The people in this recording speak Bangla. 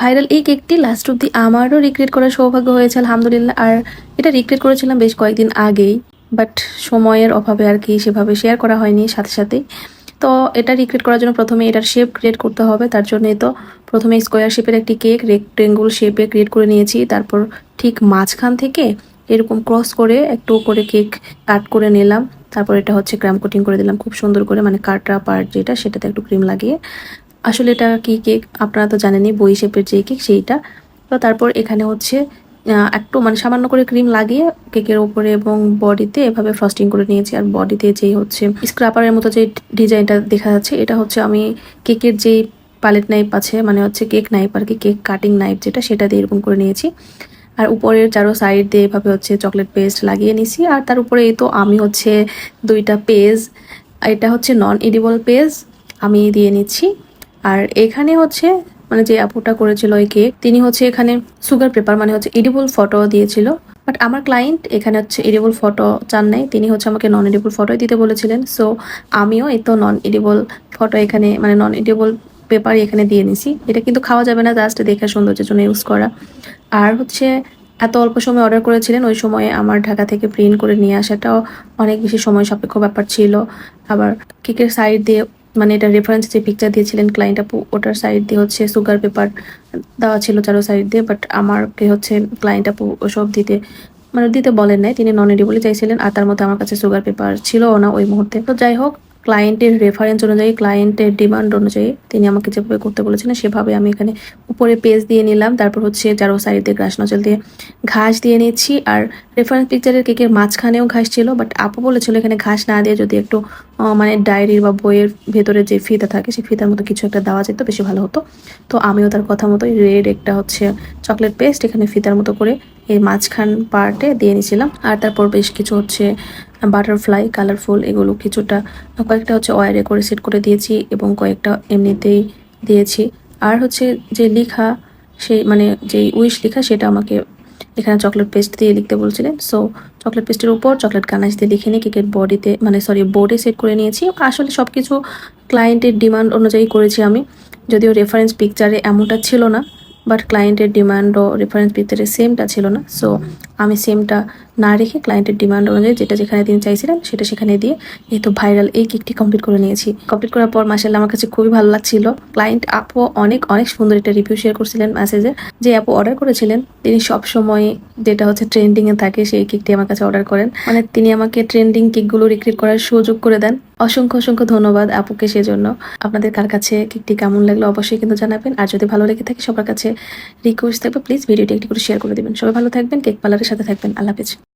ভাইরাল এই কেকটি লাস্ট অব্দি আমারও রিক্রিয়েট করার সৌভাগ্য হয়েছে, আলহামদুলিল্লাহ। আর এটা রিক্রিয়েট করেছিলাম বেশ কয়েকদিন আগেই বাট সময়ের অভাবে আর কি সেভাবে শেয়ার করা হয়নি সাথে সাথেই তো এটা রিক্রিয়েট করার জন্য প্রথমে এটার শেপ ক্রিয়েট করতে হবে, তার জন্যই তো প্রথমে স্কোয়ার শেপের একটি কেক রেক্টেঙ্গুল শেপে ক্রিয়েট করে নিয়েছি, তারপর ঠিক মাঝখান থেকে এরকম ক্রস করে একটু করে কেক কাট করে নিলাম, তারপর এটা হচ্ছে ক্রাম কোটিং করে দিলাম, খুব সুন্দর করে মানে কাটরা পার্ট যেটা, সেটাতে একটু ক্রিম লাগিয়ে। আসলে এটা কি কেক? আপনারা তো জানেনই, বই শেপের যে কেক সেইটা। তো তারপর এখানে হচ্ছে একটু মানে সামান্য করে ক্রিম লাগিয়ে কেকের ওপরে এবং বডিতে এভাবে ফ্রস্টিং করে নিয়েছি। আর বডিতে যেই হচ্ছে স্ক্রাপারের মতো যে ডিজাইনটা দেখা যাচ্ছে, এটা হচ্ছে আমি কেকের যেই পালেট নাইফ আছে মানে হচ্ছে কেক নাইফ আর কি কেক কাটিং নাইফ যেটা, সেটা দিয়ে এরকম করে নিয়েছি। আর উপরের চারো সাইড দিয়ে এভাবে হচ্ছে চকলেট পেস্ট লাগিয়ে নিছি। আর তার উপরে এই তো আমি হচ্ছে দুইটা পেজ এটা হচ্ছে নন এডিবল পেজ আমি দিয়ে নিচ্ছি। আর এখানে হচ্ছে মানে যে আপুটা করেছিল ওই কেক তিনি হচ্ছে এখানে সুগার পেপার মানে হচ্ছে এডিবল ফটো দিয়েছিল। বাট আমার ক্লায়েন্ট এখানে হচ্ছে এডিবল ফটো চান নাই, তিনি হচ্ছে আমাকে নন এডিবল ফটোই দিতে বলেছিলেন। সো আমিও এই তো নন এডিবল ফটো এখানে মানে নন এডিবল পেপার এখানে দিয়ে নিছি। এটা কিন্তু খাওয়া যাবে না জাস্ট দেখে সৌন্দর্যের জন্য ইউজ করা। আর হচ্ছে, এত অল্প সময় অর্ডার করেছিলেন, ওই সময়ে আমার ঢাকা থেকে প্রিন্ট করে নিয়ে আসাটাও অনেক বেশি সময় সাপেক্ষ ব্যাপার ছিল। আবার কেকের সাইড দিয়ে মানে এটা রেফারেন্স যে পিকচার দিয়েছিলেন ক্লায়েন্ট আপু, ওটার সাইড দিয়ে হচ্ছে সুগার পেপার দেওয়া ছিল চারো সাইড দিয়ে বাট আমারকে হচ্ছে ক্লায়েন্ট আপু ওসব দিতে মানে দিতে বলেন নাই। তিনি নন এডিবলই চাইছিলেন, আর তার মধ্যে আমার কাছে সুগার পেপার ছিল না ওই মুহূর্তে। তো যাই হোক ক্লায়েন্টের রেফারেন্স অনুযায়ী ক্লায়েন্টের ডিমান্ড অনুযায়ী তিনি আমাকে যেভাবে করতে বলেছিলেন, সেভাবে আমি এখানে উপরে পেজ দিয়ে নিলাম। তারপর হচ্ছে চারো সাইড দিয়ে গ্রাস নজল দিয়ে ঘাস দিয়ে নিচ্ছি। আর রেফারেন্স পিকচারের কেকের মাঝখানেও ঘাস ছিল বাট আপু বলেছিল এখানে ঘাস না দিয়ে যদি একটু মানে ডায়েরির বা বইয়ের ভেতরে যে ফিতা থাকে, সেই ফিতার মতো কিছু একটা দেওয়া যেত, বেশি ভালো হতো। তো আমিও তার কথা মতো রেড একটা হচ্ছে চকলেট পেস্ট এখানে ফিতার মতো করে এই মাঝখান পার্টে দিয়ে নিয়েছিলাম। আর তারপর বেশ কিছু হচ্ছে বাটারফ্লাই কালারফুল এগুলো কিছুটা, কয়েকটা হচ্ছে ওয়ারে করে সেট করে দিয়েছি এবং কয়েকটা এমনিতেই দিয়েছি। আর হচ্ছে যে লিখা, সেই মানে যেই উইশ লিখা সেটা আমাকে এখানে চকলেট পেস্ট দিয়ে লিখতে বলছিলেন। সো চকলেট পেস্টের উপর চকলেট গানাশ দিয়ে লিখে নিয়ে কেকের বডিতে মানে সরি বোর্ডে সেট করে নিয়েছি। আসলে সব কিছু ক্লায়েন্টের ডিমান্ড অনুযায়ী করেছি আমি। যদিও রেফারেন্স পিকচারে এমনটা ছিল না। বাট ক্লায়েন্টের ডিমান্ড ও রেফারেন্স ভিতরে সেমটা ছিল না। সো আমি সেমটা না রেখে ক্লায়েন্টের ডিমান্ড অনুযায়ী যেটা যেখানে তিনি চাইছিলেন সেটা সেখানে দিয়ে এই তো ভাইরাল এই কেকটি কমপ্লিট করে নিয়েছি। কমপ্লিট করার পর মাসাল্লাহ আমার কাছে খুবই ভালো লাগছিল। ক্লায়েন্ট আপু অনেক অনেক সুন্দর একটা রিভিউ শেয়ার করছিলেন মেসেজে যে আপু অর্ডার করেছিলেন, তিনি সব সময় যেটা হচ্ছে ট্রেন্ডিং এ থাকে, সেই কেকটি আমার কাছে অর্ডার করেন। মানে তিনি আমাকে ট্রেন্ডিং কেকগুলো রিক্রিট করার সুযোগ করে দেন। অসংখ্য অসংখ্য ধন্যবাদ আপুকে সেজন্য। আপনাদের কার কাছে কেকটি কেমন লাগল অবশ্যই কিন্তু জানাবেন। আর যদি ভালো লেগে থাকে সবার কাছে রিকোয়েস্ট থাকবে প্লিজ ভিডিওটি একটি করে শেয়ার করে দেবেন। সবাই ভালো থাকবেন কেক পার্লারের সাথে থাকবেন। আল্লাহ হাফেজ।